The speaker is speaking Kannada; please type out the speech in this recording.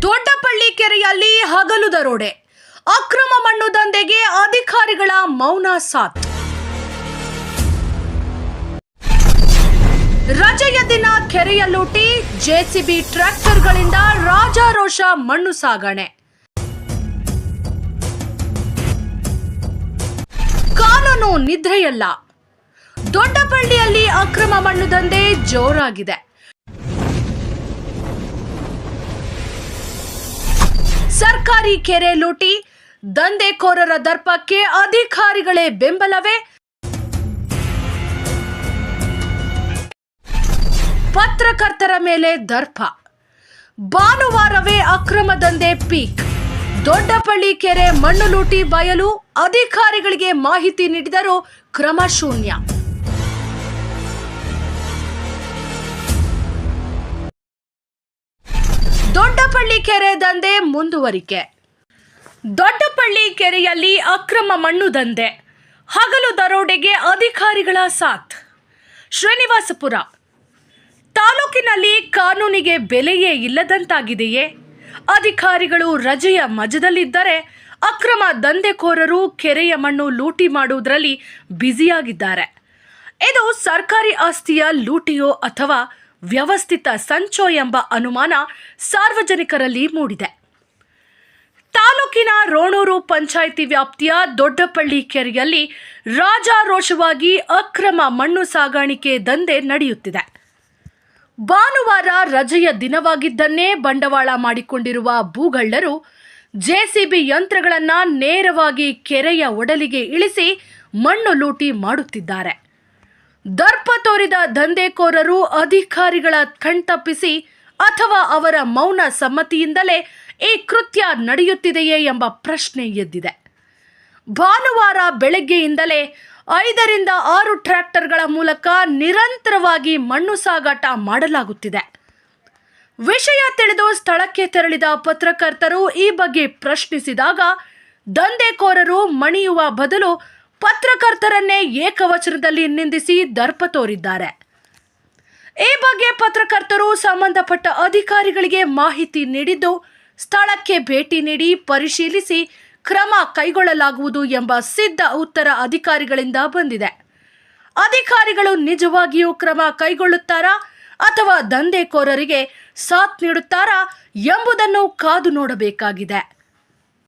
ದೊಡ್ಡಪಳ್ಳಿ ಕೆರೆಯಲ್ಲಿ ಹಗಲು ದರೋಡೆ ಅಕ್ರಮ ಮಣ್ಣು ದಂಧೆಗೆ ಅಧಿಕಾರಿಗಳ ಮೌನ ಸಾಥ್. ರಜೆಯ ದಿನ ಕೆರೆಯ ಲೂಟಿ ಜೆಸಿಬಿ ಟ್ರ್ಯಾಕ್ಟರ್ಗಳಿಂದ ರಾಜಾರೋಷ ಮಣ್ಣು ಸಾಗಣೆ. ಕಾನೂನು ನಿದ್ರೆಯಲ್ಲ. ದೊಡ್ಡಪಳ್ಳಿಯಲ್ಲಿ ಅಕ್ರಮ ಮಣ್ಣು ದಂಧೆ ಜೋರಾಗಿದೆ. ಸರ್ಕಾರಿ ಕೆರೆ ಲೂಟಿ, ದಂಧೆಕೋರರ ದರ್ಪಕ್ಕೆ ಅಧಿಕಾರಿಗಳೇ ಬೆಂಬಲವೇ? ಪತ್ರಕರ್ತರ ಮೇಲೆ ದರ್ಪ. ಭಾನುವಾರವೇ ಅಕ್ರಮ ದಂಧೆ ಪೀಕ್. ದೊಡ್ಡಪಳ್ಳಿ ಕೆರೆ ಮಣ್ಣು ಲೂಟಿ ಬಯಲು ಅಧಿಕಾರಿಗಳಿಗೆ ಮಾಹಿತಿ ನೀಡಿದರೂ ಕ್ರಮ ಶೂನ್ಯ. ದೊಡ್ಡಪಳ್ಳಿ ಕೆರೆ ದಂಧೆ ಮುಂದುವರಿಕೆ. ದೊಡ್ಡಪಳ್ಳಿ ಕೆರೆಯಲ್ಲಿ ಅಕ್ರಮ ಮಣ್ಣು ದಂಧೆ. ಹಗಲು ದರೋಡೆಗೆ ಅಧಿಕಾರಿಗಳ ಸಾಥ್. ಶ್ರೀನಿವಾಸಪುರ. ತಾಲೂಕಿನಲ್ಲಿ ಕಾನೂನಿಗೆ ಬೆಲೆಯೇ ಇಲ್ಲದಂತಾಗಿದೆಯೇ? ಅಧಿಕಾರಿಗಳು ರಜೆಯ ಮಜದಲ್ಲಿದ್ದರೆ ಅಕ್ರಮ ದಂಧೆಕೋರರು ಕೆರೆಯ ಮಣ್ಣು ಲೂಟಿ ಮಾಡುವುದರಲ್ಲಿ ಬ್ಯುಸಿಯಾಗಿದ್ದಾರೆ. ಇದು ಸರ್ಕಾರಿ ಆಸ್ತಿಯ ಲೂಟಿಯೋ ಅಥವಾ ವ್ಯವಸ್ಥಿತ ಸಂಚೋ ಎಂಬ ಅನುಮಾನ ಸಾರ್ವಜನಿಕರಲ್ಲಿ ಮೂಡಿದೆ. ತಾಲೂಕಿನ ರೋಣೂರು ಪಂಚಾಯಿತಿ ವ್ಯಾಪ್ತಿಯ ದೊಡ್ಡಪಳ್ಳಿ ಕೆರೆಯಲ್ಲಿ ರಾಜಾರೋಷವಾಗಿ ಅಕ್ರಮ ಮಣ್ಣು ಸಾಗಾಣಿಕೆ ದಂಧೆ ನಡೆಯುತ್ತಿದೆ. ಭಾನುವಾರ ರಜೆಯ ದಿನವಾಗಿದ್ದನ್ನೇ ಬಂಡವಾಳ ಮಾಡಿಕೊಂಡಿರುವ ಭೂಗಳ್ಳರು ಜೆಸಿಬಿ ಯಂತ್ರಗಳನ್ನು ನೇರವಾಗಿ ಕೆರೆಯ ಒಡಲಿಗೆ ಇಳಿಸಿ ಮಣ್ಣು ಲೂಟಿ ಮಾಡುತ್ತಿದ್ದಾರೆ. ದರ್ಪ ತೋರಿದ ದಂಧೆಕೋರರು ಅಧಿಕಾರಿಗಳ ಕಣ್ತಪ್ಪಿಸಿ ಅಥವಾ ಅವರ ಮೌನ ಸಮ್ಮತಿಯಿಂದಲೇ ಈ ಕೃತ್ಯ ನಡೆಯುತ್ತಿದೆಯೇ ಎಂಬ ಪ್ರಶ್ನೆ ಎದ್ದಿದೆ. ಭಾನುವಾರ ಬೆಳಗ್ಗೆಯಿಂದಲೇ ಐದರಿಂದ ಆರು ಟ್ರ್ಯಾಕ್ಟರ್ಗಳ ಮೂಲಕ ನಿರಂತರವಾಗಿ ಮಣ್ಣು ಸಾಗಾಟ ಮಾಡಲಾಗುತ್ತಿದೆ. ವಿಷಯ ತಿಳಿದು ಸ್ಥಳಕ್ಕೆ ತೆರಳಿದ ಪತ್ರಕರ್ತರು ಈ ಬಗ್ಗೆ ಪ್ರಶ್ನಿಸಿದಾಗ, ದಂಧೆಕೋರರು ಮಣಿಯುವ ಬದಲು ಪತ್ರಕರ್ತರನ್ನೇ ಏಕವಚನದಲ್ಲಿ ನಿಂದಿಸಿ ದರ್ಪ ತೋರಿದ್ದಾರೆ. ಈ ಬಗ್ಗೆ ಪತ್ರಕರ್ತರು ಸಂಬಂಧಪಟ್ಟ ಅಧಿಕಾರಿಗಳಿಗೆ ಮಾಹಿತಿ ನೀಡಿದ್ದು, ಸ್ಥಳಕ್ಕೆ ಭೇಟಿ ನೀಡಿ ಪರಿಶೀಲಿಸಿ ಕ್ರಮ ಕೈಗೊಳ್ಳಲಾಗುವುದು ಎಂಬ ಸಿದ್ಧ ಉತ್ತರ ಅಧಿಕಾರಿಗಳಿಂದ ಬಂದಿದೆ. ಅಧಿಕಾರಿಗಳು ನಿಜವಾಗಿಯೂ ಕ್ರಮ ಕೈಗೊಳ್ಳುತ್ತಾರಾ ಅಥವಾ ದಂಧೆಕೋರರಿಗೆ ಸಾಥ್ ನೀಡುತ್ತಾರಾ ಎಂಬುದನ್ನು ಕಾದು ನೋಡಬೇಕಾಗಿದೆ.